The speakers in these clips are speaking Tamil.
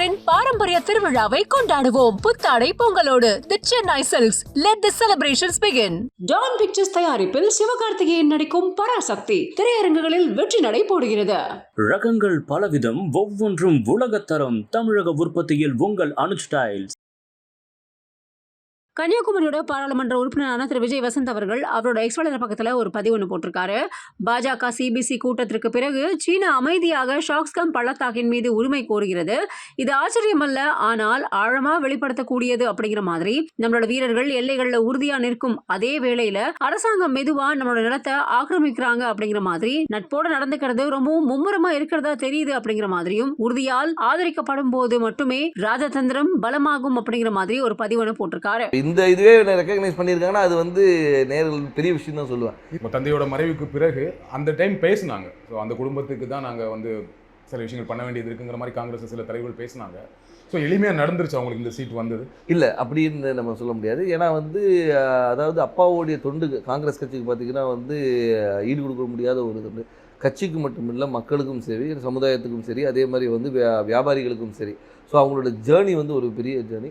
தமிழரின் பாரம்பரிய திருவிழாவை கொண்டாடுவோம். புத்தாடை பொங்கலோடு the Chennai silks let the celebrations begin Dawn Pictures தயாரிப்பில் சிவகார்த்திகேயன் நடிக்கும் பராசக்தி திரையரங்குகளில் வெற்றி நடை போடுகிறது. ரகங்கள் பலவிதம் ஒவ்வொன்றும் உலகத்தரம் தமிழக உற்பத்தியில் உங்கள் அனுஜ் டைல்ஸ். கன்னியாகுமரியோட பாராளுமன்ற உறுப்பினரான திரு. விஜய் வசந்த் அவர்கள் அவரோட எக்ஸ்வலர் பக்கத்தில் ஒரு பதிவு ஒன்று போட்டிருக்காரு. பாஜக சிபிசி கூட்டத்திற்கு பிறகு சீனா அமைதியாக ஷாக்ஸ்கம் பள்ளத்தாக்கின் மீது உரிமை கோருகிறது. இது ஆச்சரியமல்ல ஆனால் ஆழமா வெளிப்படுத்தக்கூடியது அப்படிங்கிற மாதிரி நம்மளோட வீரர்கள் எல்லைகளில் உறுதியா நிற்கும் அதே வேளையில அரசாங்கம் மெதுவா நம்மளோட நிலத்தை ஆக்கிரமிக்கிறாங்க அப்படிங்கிற மாதிரி நட்போட நடந்துக்கிறது ரொம்பவும் மும்முரமா இருக்கிறதா தெரியுது அப்படிங்கிற மாதிரியும் உறுதியால் ஆதரிக்கப்படும் போது மட்டுமே ராஜதந்திரம் பலமாகும் அப்படிங்கிற மாதிரி ஒரு பதிவொன்று போட்டிருக்காரு. இந்த இதுவே ரெக்கக்னைஸ் பண்ணியிருக்காங்கன்னா அது வந்து நேரில் பெரிய விஷயம் தான் சொல்லுவேன். இப்போ தந்தையோட மறைவுக்கு பிறகு அந்த டைம் பேசுனாங்க. ஸோ அந்த குடும்பத்துக்கு தான் நாங்கள் வந்து சில விஷயங்கள் பண்ண வேண்டியது இருக்குங்கிற மாதிரி காங்கிரஸ் சில தலைவர்கள் பேசினாங்க. ஸோ எளிமையாக நடந்துருச்சு அவங்களுக்கு இந்த சீட் வந்தது. இல்லை அப்படின்னு நம்ம சொல்ல முடியாது. ஏன்னா வந்து அதாவது அப்பாவுடைய தொண்டு காங்கிரஸ் கட்சிக்கு பார்த்தீங்கன்னா வந்து ஈடு கொடுக்க முடியாத ஒரு தொண்டு. கட்சிக்கு மட்டும் இல்லை மக்களுக்கும் சரி சமுதாயத்துக்கும் சரி அதே மாதிரி வந்து வியா- வியாபாரிகளுக்கும் சரி. ஸோ அவங்களோட ஜேர்னி வந்து ஒரு பெரிய ஜேர்னி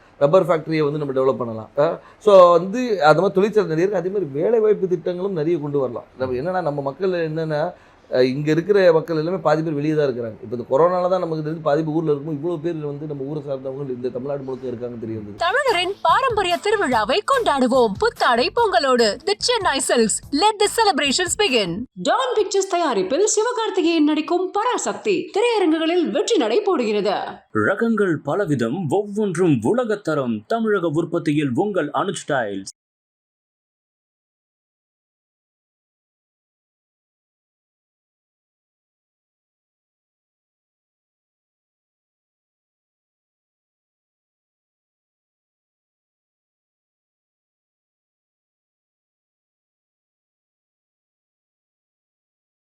ரப்பர் ஃபேக்ட்ரியை வந்து நம்ம டெவலப் பண்ணலாம். ஸோ வந்து அது மாதிரி தொழிற்சாலை நிறைய இருக்குது அதே மாதிரி வேலைவாய்ப்பு திட்டங்களும் நிறைய கொண்டு வரலாம். நம்ம என்னென்னா நம்ம மக்கள் என்னென்னா இங்கே இருக்கிற மக்கள் எல்லாமே பாதி பேர் வெளியே தான் இருக்கிறாங்க. இப்போ இந்த கொரோனால தான் நமக்கு தெரிஞ்சு பாதி பேர் ஊரில் இருக்கும் இவ்வளோ பேர் வந்து நம்ம ஊரை சார்ந்தவங்க இந்த தமிழ்நாடு முழுக்க இருக்காங்கன்னு தெரிய வந்தது. தமிழரின் பாரம்பரிய திருவிழாவை கொண்டாடுவோம். புத்தாடை பொங்கலோடு the Chennai silks let the celebrations begin Dawn Pictures தயாரிப்பில் சிவகார்த்திகேயன் நடிக்கும் பராசக்தி திரையரங்குகளில் வெற்றி நடை போடுகிறது. ரகங்கள் பலவிதம் ஒவ்வொன்றும் உலகத்தரம் தமிழக உற்பத்தியில் உங்கள் அனுஜ் டைல்ஸ்.